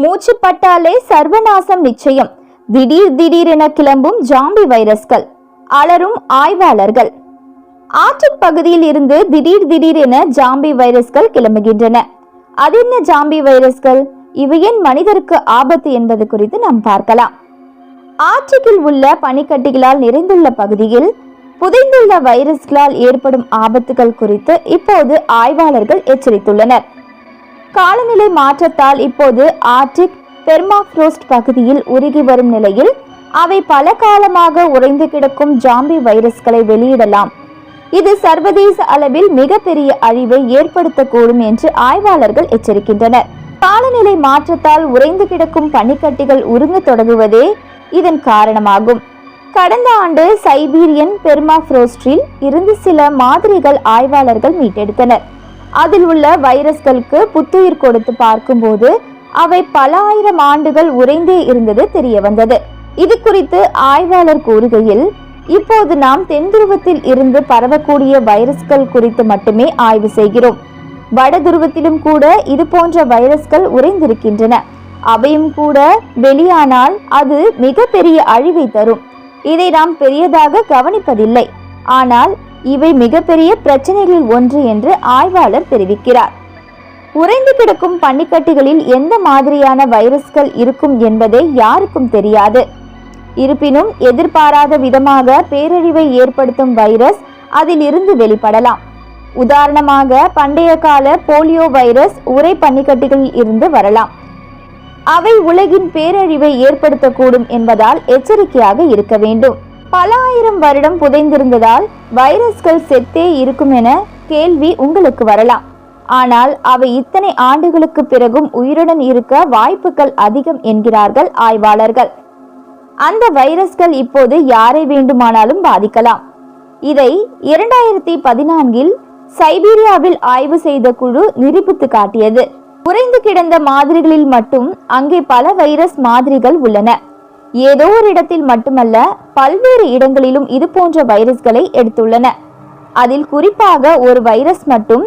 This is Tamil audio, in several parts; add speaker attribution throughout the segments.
Speaker 1: மூச்சு பட்டாலே சர்வநாசம் நிச்சயம். திடீர் திடீரென கிளம்பும் ஜாம்பி வைரஸ்கள். அலரும் ஆய்வாளர்கள். ஆற்றின் பகுதியில் இருந்து திடீர் திடீரென ஜாம்பி வைரஸ்கள் கிளம்புகின்றன. அது என்ன ஜாம்பி வைரஸ்கள்? இவை ஏன் மனிதருக்கு ஆபத்து என்பது குறித்து நாம் பார்க்கலாம். ஆற்றுக்கில் உள்ள பனிக்கட்டிகளால் நிறைந்துள்ள பகுதியில் புதைந்துள்ள வைரஸ்களால் ஏற்படும் ஆபத்துகள் குறித்து இப்போது ஆய்வாளர்கள் எச்சரித்துள்ளனர். காலநிலை மாற்றத்தால் இப்போது ஆர்டிக் பெர்மாஃப்ரோஸ்ட் பகுதியில் உருகி வரும் நிலையில் அவை பல காலமாக உறைந்து கிடக்கும் ஜாம்பி வைரஸ்களை வெளியிடலாம். இது சர்வதேச அளவில் மிகப்பெரிய அழிவை ஏற்படுத்தக்கூடும் என்று ஆய்வாளர்கள் எச்சரிக்கின்றனர். காலநிலை மாற்றத்தால் உறைந்து கிடக்கும் பனிக்கட்டிகள் உருங்க தொடங்குவதே இதன் காரணமாகும். கடந்த ஆண்டு சைபீரியன் பெர்மாஃப்ரோஸ்டில் இருந்து சில மாதிரிகள் ஆய்வாளர்கள் மீட்டெடுத்தனர். அதில் உள்ள வைரஸ்களுக்கு புத்துயிர் கொடுத்து பார்க்கும்போது அவை பல ஆயிரம் ஆண்டுகள் உறைந்தே இருந்தது தெரிய வந்தது. இது குறித்து ஆய்வாளர் கூறுகையில் இப்போது நாம் தென்துருவத்தில் இருந்து பரவக்கூடிய வைரஸ்கள் குறித்து மட்டுமே ஆய்வு செய்கிறோம். வட துருவத்திலும் கூட இது போன்ற வைரஸ்கள் உறைந்திருக்கின்றன. அவையும் கூட வெளியானால் அது மிகப்பெரிய அழிவை தரும். இதை நாம் பெரியதாக கவனிப்பதில்லை. ஆனால் இவை மிகப்பெரிய பிரச்சனைகளில் ஒன்று என்று ஆய்வாளர் தெரிவிக்கிறார். உறைந்து கிடக்கும் பன்னிக்கட்டிகளில் எந்த மாதிரியான வைரஸ்கள் இருக்கும் என்பதே யாருக்கும் தெரியாது. இருப்பினும் எதிர்பாராத விதமாக பேரழிவை ஏற்படுத்தும் வைரஸ் அதில் இருந்து வெளிப்படலாம். உதாரணமாக பண்டைய கால போலியோ வைரஸ் உரை பன்னிக்கட்டிகளில் இருந்து வரலாம். அவை உலகின் பேரழிவை ஏற்படுத்தக்கூடும் என்பதால் எச்சரிக்கையாக இருக்க வேண்டும். பல ஆயிரம் வருடம் புதைந்திருந்ததால் வைரஸ்கள் செத்தே இருக்கும் என கேள்வி உங்களுக்கு வரலாம். ஆனால் அவை இத்தனை ஆண்டுகளுக்கு பிறகும் உயிருடன் இருக்க வாய்ப்புகள் அதிகம் என்கிறார்கள் ஆய்வாளர்கள். அந்த வைரஸ்கள் இப்போது யாரை வேண்டுமானாலும் பாதிக்கலாம். இதை இரண்டாயிரத்தி பதினான்கில் சைபீரியாவில் ஆய்வு செய்த குழு நிரூபித்து காட்டியது. குறைந்து கிடந்த மாதிரிகளில் மட்டும் அங்கே பல வைரஸ் மாதிரிகள் உள்ளன. ஏதோ ஒரு இடத்தில் மட்டுமல்ல பல்வேறு இடங்களிலும் இது போன்ற வைரஸ்களை எடுத்துள்ளன. அதில் குறிப்பாக ஒரு வைரஸ் மட்டும்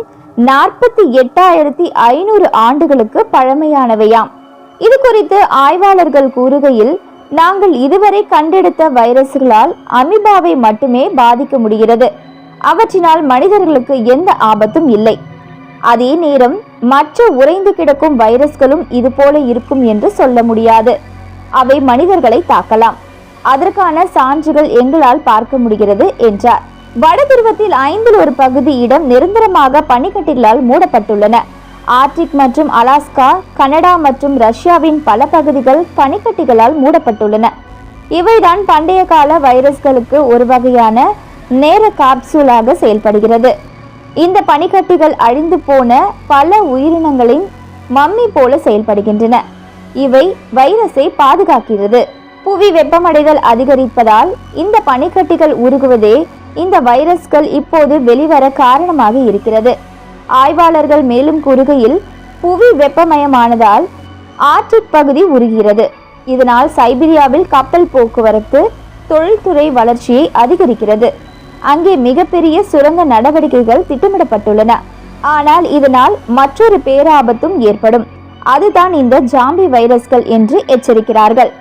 Speaker 1: நாற்பத்தி எட்டாயிரத்தி ஐநூறு ஆண்டுகளுக்கு பழமையானவையாம். இது குறித்து ஆய்வாளர்கள் கூறுகையில் நாங்கள் இதுவரை கண்டெடுத்த வைரஸ்களால் அமிபாவை மட்டுமே பாதிக்க முடிகிறது. அவற்றினால் மனிதர்களுக்கு எந்த ஆபத்தும் இல்லை. அதே நேரம் மற்ற உறைந்து கிடக்கும் வைரஸ்களும் இதுபோல இருக்கும் என்று சொல்ல முடியாது. அவை மனிதர்களை தாக்கலாம். அதற்கான சான்றுகள் எங்களால் பார்க்க முடிகிறது என்றார். வடதுருவத்தில் ஐந்தில் ஒரு பகுதி இடம் நிரந்தரமாக பனிக்கட்டிகளால் மூடப்பட்டுள்ளன. ஆர்டிக் மற்றும் அலாஸ்கா கனடா மற்றும் ரஷ்யாவின் பல பகுதிகள் பனிக்கட்டிகளால் மூடப்பட்டுள்ளன. இவைதான் பண்டைய கால வைரஸ்களுக்கு ஒரு வகையான நேர காப்சூலாக செயல்படுகிறது. இந்த பனிக்கட்டிகள் அழிந்து போன பல உயிரினங்களின் மம்மி போல செயல்படுகின்றன. இவை வைரஸை பாதுகாக்கிறது. புவி வெப்பமடைதல் அதிகரிப்பதால் இந்த பனிக்கட்டிகள் உருகுவதே இந்த வைரஸ்கள் இப்போது வெளிவர காரணமாக இருக்கிறது. ஆய்வாளர்கள் மேலும் கூறுகையில் புவி வெப்பமயமானதால் ஆர்டிக் பகுதி உருகிறது. இதனால் சைபீரியாவில் கப்பல் போக்குவரத்து தொழில்துறை வளர்ச்சியை அதிகரிக்கிறது. அங்கே மிகப்பெரிய சுரங்க நடவடிக்கைகள் திட்டமிடப்பட்டுள்ளன. ஆனால் இதனால் மற்றொரு பேராபத்தும் ஏற்படும். அதுதான் இந்த ஜாம்பி வைரஸ்கள் என்று எச்சரிக்கிறார்கள்.